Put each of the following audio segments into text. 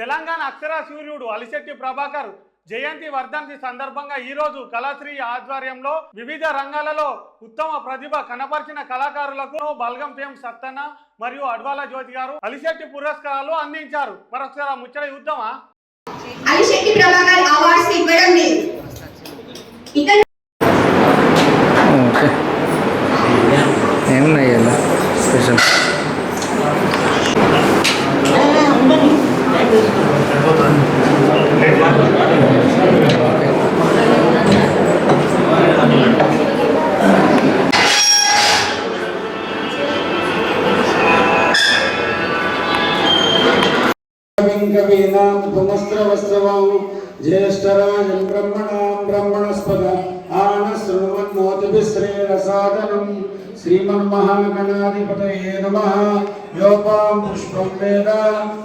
తెలంగాణ అక్షర సూర్యుడు అలిశెట్టి ప్రభాకర్ జయంతి వర్ధంతి సందర్భంగా ఈ రోజు కళాశ్రీ ఆధ్వర్యంలో వివిధ రంగాలలో ఉత్తమ ప్రతిభ కనపరిచిన కళాకారులకు బల్గం ఫేమ్ సత్తన్న మరియు అడ్వాల జ్యోతి గారు అలిశెట్టి పురస్కారాలు అందించారు. మరొకసారి ముచ్చట చూద్దామా? అలిశెట్టి ప్రభాకర్ అవార్డ్స్ ఇవ్వడం లేదు. ఇక ఓకే. ఏమున్నాయి స్పెషల్? శృణ్వన్నోతిభిశ్రేరసాదనం శ్రీమన్మహాగణాధిపతయే నమ. యోపాం పుష్పం వేద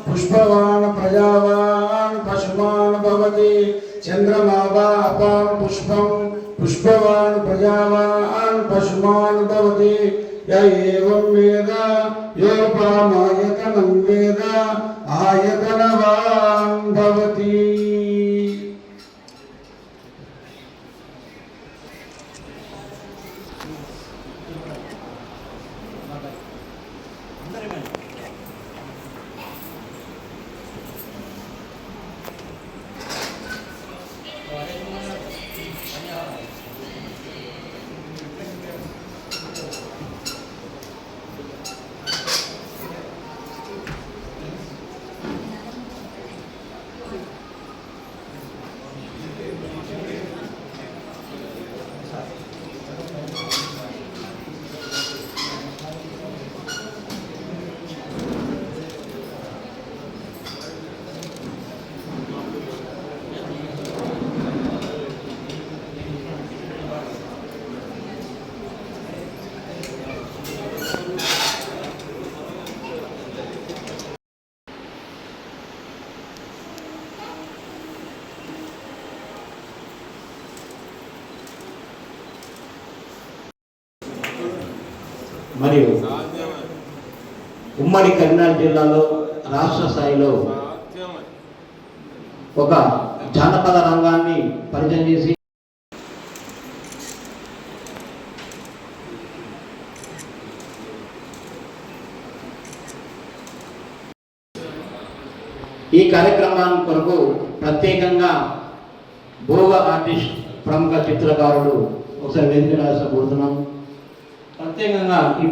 పుష్పవాన్ ప్రజావాన్ పశుమాన్ భవతి చంద్రమావా అపాం పుష్పం పుష్పవాన్ ప్రజావాన్ పశుమాన్ భవతి. ఏం వేద యోపామాయతనం వేద ఆయతనవాన్ భవతి. మరియు ఉమ్మడి కరీంనగర్ జిల్లాలో రాష్ట్ర స్థాయిలో ఒక జానపద రంగాన్ని పరిచయం చేసి ఈ కార్యక్రమాన్ని కొరకు ప్రత్యేకంగా భోగ ఆర్టిస్ట్ ప్రముఖ చిత్రకారుడు ఒకసారి వెంకటేశ్వర రాసకూడుతున్నాం ప్రత్యేకంగా ఈ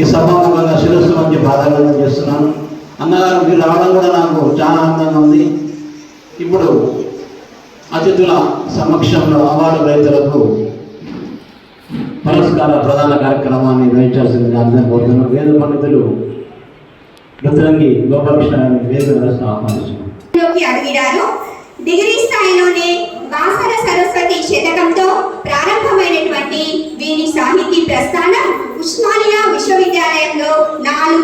ఈ సభాముఖంగా శిరస్సు మధ్య బాధాగతం చేస్తున్నాను. అన్నగారు మీరు రావడం కూడా నాకు చాలా ఆనందంగా ఉంది. ఇప్పుడు అతిథుల సమక్షంలో అవార్డు రైతులకు పురస్కార ప్రధాన కార్యక్రమాన్ని నిర్వహించాల్సింది అందరం కోరుతున్నాను. వేద పండితులు రుద్రంగి గోపాలకృష్ణ వేద వేదిక డిగ్రీ స్థాయిలోనే వాసన సరస్వతి శతకంతో ప్రారంభమైనటువంటి వీరి సాహితీ ప్రస్థానం ఉస్మానియా విశ్వవిద్యాలయంలో నాలుగు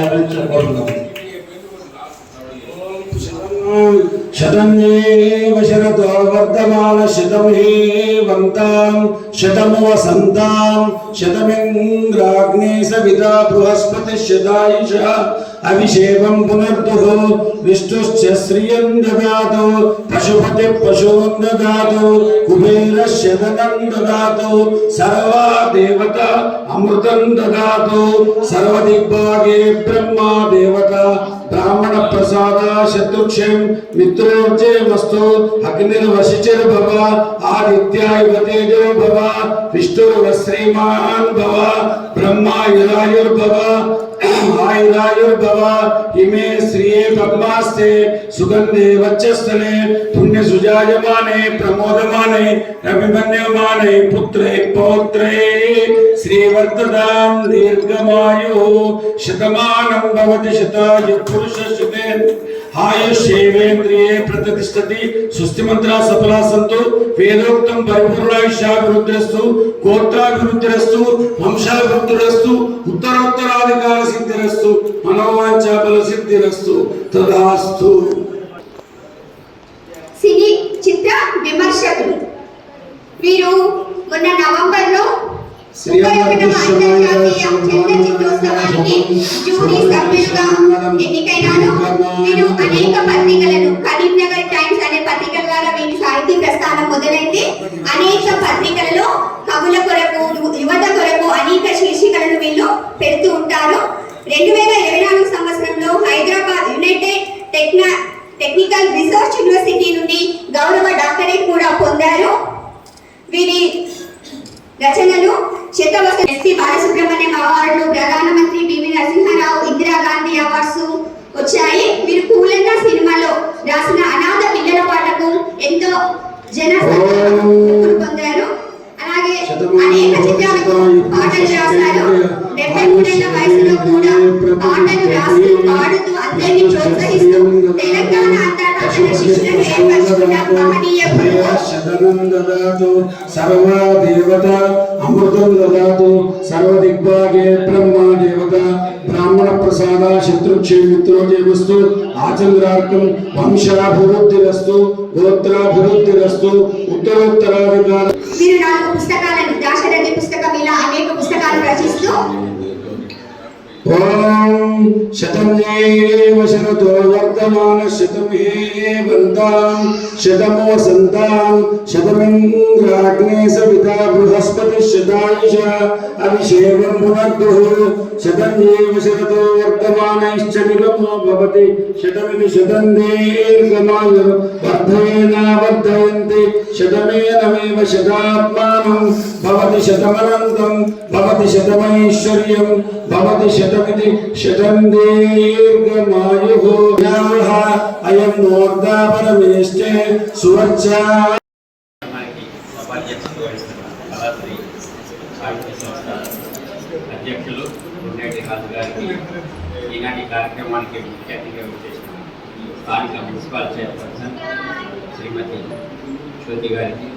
చేస్తున్నారు శతమేవ శరతో వర్ధమాన శతం హే వంతాం శతము వసంతాం శతమింద్రాగ్నే సవితా బృహస్పతి శతాయుష అభిషేకం పునర్దు విష్ణుశ్చ శ్రియం దదాతు పశుపతి పశువుం దదాతు కుబేరస్య ధనం దదాతు సర్వా దేవత అమృతం దదాతు సర్వదిగ్భాగే బ్రహ్మా దేవత బ్రాహ్మణ ప్రసాద శత్రుక్షం మిత్రోర్జయమస్తు అగ్నిర్వశిచిర్భవ ఆదిత్యాయువ తేజో భవ విష్ణుర్వ శ్రీమాన్ భవ బ్రహ్మాయురాయుర్భవ आयुरायुर्भव इमे श्रिये पद्मास्ते सुगंधे पुण्य सुजायमाने पुत्रे पौत्रे। श्रीवर्धतां दीर्घमायुः शतमानं भवति शतायुः ఆయుష్ేంద్రియే ప్రతిష్టతి. స్వస్తి మంత్ర సఫలా సంతు వేదోక్తం పరిపూర్ణాయుష్యాభివృద్ధిరస్తు. గోత్రాభివృద్ధిరస్తు. వంశాభివృద్ధిరస్తు. ఉత్తరోత్తరాధికార సిద్ధిరస్తు. మనోవాంఛాబల సిద్ధిరస్తు. తదాస్తు. సినీ చిత్ర విమర్శకులు. వీరు మొన్న నవంబర్లో వీరు అనేక పత్రికలను కరీంనగర్ టైమ్స్ అనే పత్రిక ద్వారా వీరి సాహితీ ప్రస్థానం మొదలైంది అనేక పత్రికలలో llenas. శత్రుక్షేమిత్రోజయమస్తు ఆచంద్రార్కం వంశాభివృద్ధిరస్తు గోత్రాభివృద్ధిరస్తు ఉత్తరోత్తరాధికారం మీరు నాలుగు పుస్తకాలను దాశరథి పుస్తకం ఇలా అనేక పుస్తకాలు రచిస్తూ ఓం శతం ఏవ శరతో వర్తమాన శతం ఏవంతాం శతమో సంతాం శతమింద్రాగ్నే సవితా బృహస్పతి శతాయుష అభిషేకం పునర్దు. శతం ఏవ శరతో వర్తమానైశ్చ నిగమో భవతి. శతమిది శతం దీర్ఘమాయు వర్ధయేన వర్ధయంతి. శతమేనమేవ శతాత్మానం భవతి శతమనంతం భవతి శతమైశ్వర్యం భవతి శతమితి శతం దీర్ఘమాయు అయం నోర్ధాపరమేష్టే సువర్చా మనకి అధ్యక్షులు ఉండేటి రాజు గారికి ఈనాటి కార్యక్రమానికి ముఖ్య అతిథిగా వచ్చేసిన స్థానిక మున్సిపల్ చైర్పర్సన్ శ్రీమతి జ్యోతి గారికి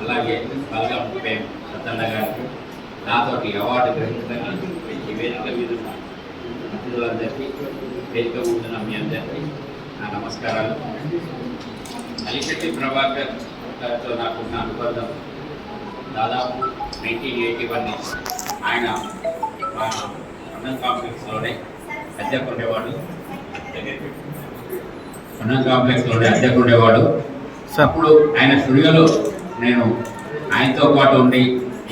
అలాగే బలగం పేమ్ సత్తన్న గారికి నాతోటి అవార్డు గ్రహించడానికి ఈ వేదిక మీద ఉన్న. అతిథులందరికీ వేదిక ఉంటున్న మీ అందరికీ నా నమస్కారాలు. అలిశెట్టి ప్రభాకర్ గారితో నాకున్న అనుబంధం దాదాపు నైన్టీన్ ఎయిటీ వన్ ఆయన మా అన్నం కాంప్లెక్స్లోనే అద్దెకు ఉండేవాడు. అన్నం కాంప్లెక్స్లోనే అద్దెకు ఉండేవాడు. అప్పుడు ఆయన స్టూడియోలో నేను ఆయనతో పాటు ఉండి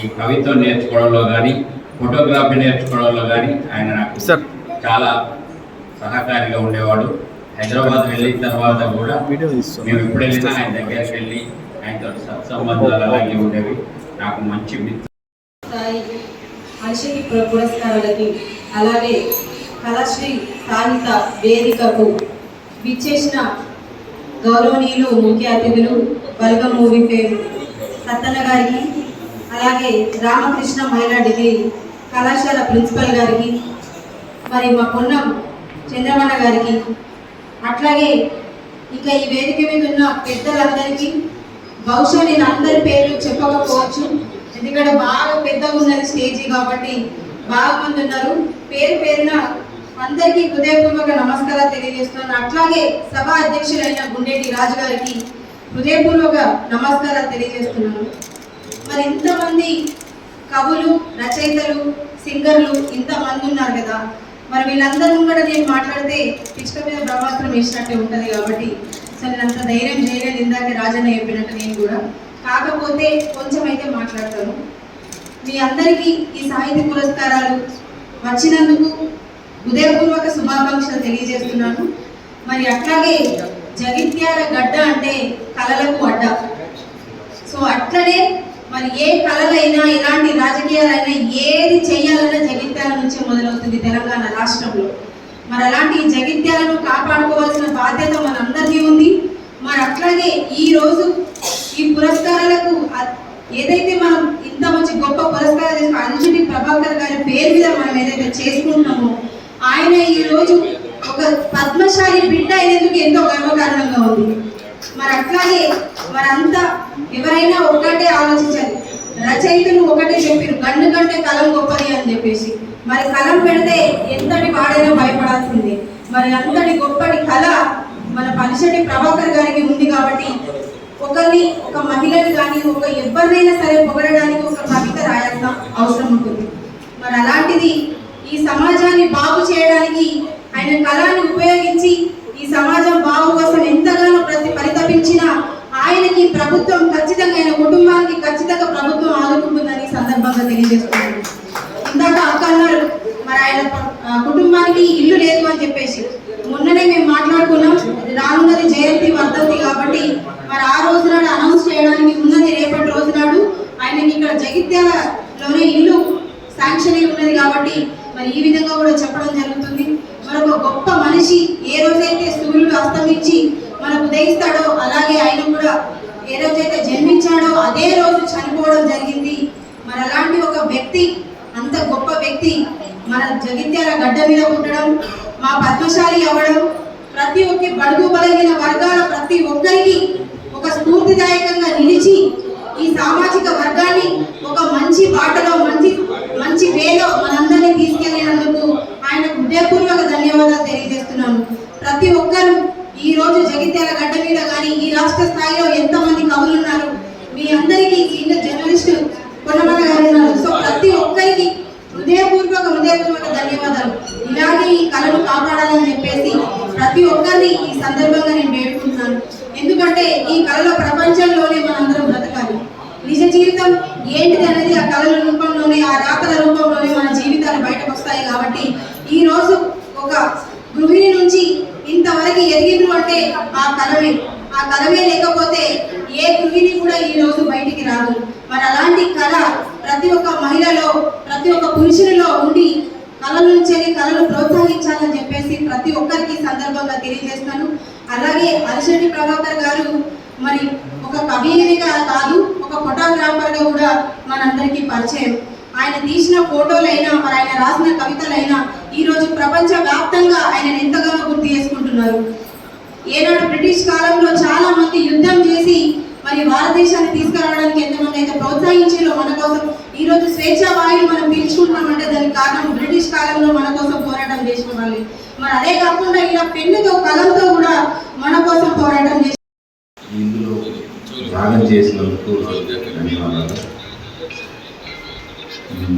ఈ కవిత్వం నేర్చుకోవడంలో కానీ ఫోటోగ్రఫీ నేర్చుకోవడంలో కానీ ఆయన నాకు సార్. చాలా సహకారిగా ఉండేవాడు హైదరాబాద్ వెళ్ళిన తర్వాత కూడా. మేము ఎప్పుడు వెళ్ళినా ఆయన దగ్గరికి వెళ్ళి ఆయనతో సత్సంబంధాలు అలాగే ఉండేవి నాకు మంచి పుర- పురస్కారాలకి అలాగే కళాశ్రీ సాహిత వేదికకు విచ్చేసిన గౌరవనీయులు ముఖ్య అతిథులు బలగం మూవీ ఫేమ్ సత్తన్న గారికి అలాగే రామకృష్ణ మహిళా డిగ్రీ కళాశాల ప్రిన్సిపల్ గారికి మరి మా పొన్నం చంద్రమణ గారికి అట్లాగే ఇక ఈ వేదిక మీద ఉన్న పెద్దలందరికీ బహుశా నేను అందరి పేర్లు చెప్పకపోవచ్చు. ఎందుకంటే బాగా పెద్దగా ఉన్నది స్టేజీ కాబట్టి బాగా మంది ఉన్నారు. పేరు పేరున అందరికీ హృదయపూర్వక నమస్కారాలు తెలియజేస్తున్నాను. అట్లాగే సభా అధ్యక్షులైన గుండేటి రాజు గారికి హృదయపూర్వక నమస్కారాలు తెలియజేస్తున్నాను. మరి ఇంతమంది కవులు రచయితలు సింగర్లు ఇంతమంది ఉన్నారు కదా. మరి వీళ్ళందరూ కూడా నేను మాట్లాడితే పిచ్చుక మీద బ్రహ్మాస్త్రం వేసినట్టే ఉంటుంది కాబట్టి. సో నేను అంత ధైర్యం చేయలేదు ఇందాక రాజన్న చెప్పినట్టు నేను కూడా. కాకపోతే కొంచెం అయితే మాట్లాడతాను. మీ అందరికీ ఈ సాహిత్య పురస్కారాలు వచ్చినందుకు హృదయపూర్వక శుభాకాంక్షలు తెలియజేస్తున్నాను. మరి అట్లాగే జగిత్యాల గడ్డ అంటే కళలకు అడ్డ. సో అట్లనే మరి ఏ కళలైనా ఎలాంటి రాజకీయాలైనా ఏది చేయాలన్నా జగిత్యాల నుంచే మొదలవుతుంది తెలంగాణ రాష్ట్రంలో. మరి అలాంటి జగిత్యాలను కాపాడుకోవాల్సిన బాధ్యత మనందరికీ ఉంది. మరి అట్లాగే ఈ రోజు ఈ పురస్కారాలకు ఏదైతే మనం ఇంత మంచి గొప్ప పురస్కారం అంజలి ప్రభాకర్ గారి పేరు మీద మనం ఏదైతే చేసుకుంటున్నామో ఆయన ఈ రోజు ఒక పద్మశాలి బిడ్డ అయినందుకు మరి అట్లాగే మరంతా ఎవరైనా ఒకటే ఆలోచించాలి రచయితలు ఒకటే చెప్పారు గండు కంటే కలం గొప్పది అని చెప్పేసి. మరి కలం పెడితే ఎంతటి వాడైనా భయపడాల్సిందే. మరి అంతటి గొప్పటి కళ మన పలిశెట్టి ప్రభాకర్ గారికి ఉంది కాబట్టి ఒకరిని ఒక మహిళని కానీ ఒక ఎవరినైనా సరే పొగడడానికి ఒక కవిత రాయాల్సిన అవసరం ఉంటుంది. మరి అలాంటిది ఈ సమాజాన్ని బాగు చేయడానికి ఆయన కళాన్ని ఉపయోగించి ఈ సమాజం బాగు కోసం ఎంతగానో ప్రతి పరితపించిన ఆయనకి ప్రభుత్వం ఖచ్చితంగా ఆయన కుటుంబానికి ఖచ్చితంగా ప్రభుత్వం ఆదుకుంటుందని సందర్భంగా తెలియజేస్తున్నాను. ఇందాక అక్క అన్నారు మరి ఆయన కుటుంబానికి ఇల్లు లేదు అని చెప్పేసి. మొన్ననే మేము మాట్లాడుకున్నాం రానున్నది జయంతి వర్ధంతి కాబట్టి మరి ఆ రోజు నాడు అనౌన్స్ చేయడానికి ఉన్నది రేపటి రోజు నాడు ఆయనకి ఇక్కడ జగిత్యాలలోనే ఇల్లు శాంక్షన్ అయి ఉన్నది కాబట్టి మరి ఈ విధంగా కూడా చెప్పడం జరుగుతుంది. మరొక గొప్ప మనిషి ఏ రోజైతే సూర్యుడు అస్తమించి మనకు ఉదయిస్తాడో అలాగే ఆయన కూడా అదే రోజు చనిపోవడం జరిగింది. మరి అలాంటి ఒక వ్యక్తి అంత గొప్ప వ్యక్తి మన జగిత్యాల గడ్డ మీద ఉండడం మా పద్మశాలి అవ్వడం ప్రతి ఒక్క బడుగు బలగిన వర్గాల ప్రతి ఒక్కరికి ఒక స్ఫూర్తిదాయకంగా నిలిచి ఈ సామాజిక వర్గాన్ని ఒక మంచి బాటలో మంచి మంచి వేలో మనందరినీ తీసుకెళ్ళినందుకు ఆయనకు హృదయపూర్వక ధన్యవాదాలు తెలియజేస్తున్నాను. ప్రతి ఒక్కరు ఈ రోజు జగిత్యాల గడ్డ మీద కానీ ఈ రాష్ట్ర స్థాయిలో ఎంతమంది కవులు ఉన్నారు మీ అందరికీ సీనియర్ జర్నలిస్ట్ పొన్నమన్న గారు సో ప్రతి ఒక్కరికి హృదయపూర్వక హృదయపూర్వక ధన్యవాదాలు. ఇలాగే ఈ కళను కాపాడాలని చెప్పేసి ప్రతి ఒక్కరిని ఈ సందర్భంగా నేను వేడుకుంటున్నాను. ఎందుకంటే ఈ కళలో ప్రపంచంలోనే మనందరం బ్రతకాలి. నిజ జీవితం ఏంటిది అనేది ఆ కళల రూపంలోనే ఆ రాతల రూపంలోనే మన జీవితాలు బయటకు వస్తాయి కాబట్టి ఈ రోజు ఒక గృహిణి నుంచి ఇంతవరకు ఎదిగిండ్రు అంటే ఆ కలమే ఆ కలమే లేకపోతే ఏ గృహిణి కూడా ఈ రోజు బయటికి రాదు. మరి అలాంటి కళ ప్రతి ఒక్క మహిళలో ప్రతి ఒక్క పురుషునిలో ఉండి కళల నుంచి కళను ప్రోత్సహించాలని చెప్పేసి ప్రతి ఒక్కరికి సందర్భంగా తెలియజేస్తాను. అలాగే అరిశెట్టి ప్రభాకర్ గారు మరి ఒక కవిగా కాదు ఒక ఫోటోగ్రాఫర్గా కూడా మనందరికీ పరిచయం. ఆయన తీసిన ఫోటోలైనా మరి ఆయన రాసిన కవితలైనా ఈరోజు ప్రపంచ వ్యాప్తంగా ఆయన ఎంతగానో గుర్తు చేసుకుంటున్నారు. ఏనాడు బ్రిటిష్ కాలంలో చాలా మంది యుద్ధం చేసి మరి భారతదేశాన్ని తీసుకురావడానికి ఎంతమంది అయితే ప్రోత్సహించారో మన కోసం ఈ రోజు స్వేచ్ఛ వాయులు మనం పీల్చుకుంటున్నామంటే దానికి కారణం బ్రిటిష్ కాలంలో మన కోసం పోరాటం చేసిన వాళ్ళే. మరి అదే కాకుండా ఇలా పెన్నుతో కలంతో కూడా మన కోసం పోరాటం చేసి ఇందులో భాగం చేసినందుకు ధన్యవాదాలు.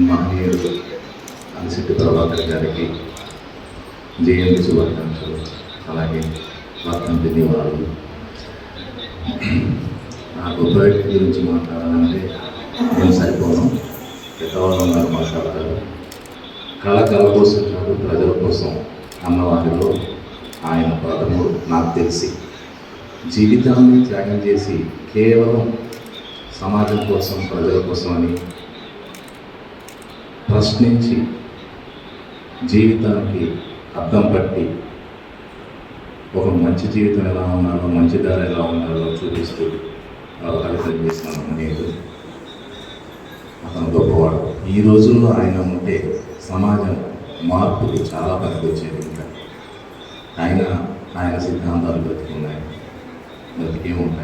మహనీయుడు అలసిట్టి ప్రభాకర్ గారికి జయంతి శుభాకాంక్షలు. అలాగే వర్తంతి ధన్యవాదాలు నాకు గొప్ప గురించి మాట్లాడాలంటే నేను సరిపోను? పెద్దవాళ్ళు ఉన్నారు మాట్లాడతారు కళ కళ కోసం కాదు ప్రజల కోసం అన్నవారిలో ఆయన ప్రథముడు నాకు తెలిసి. జీవితాన్ని త్యాగం చేసి కేవలం సమాజం కోసం ప్రజల కోసం అని ప్రశ్నించి జీవితానికి అర్థం పట్టి ఒక మంచి జీవితం ఎలా ఉన్నారో మంచి దారి ఎలా ఉన్నారో చూపిస్తూ కవితలు చేసిన అనేది అతను గొప్పవాడు. ఈ రోజుల్లో ఆయన ఉంటే సమాజం మార్పుకి చాలా పనికి వచ్చేది ఇంకా ఆయన ఆయన సిద్ధాంతాలు బ్రతికున్నాయి. బ్రతికే ఉంటాయి.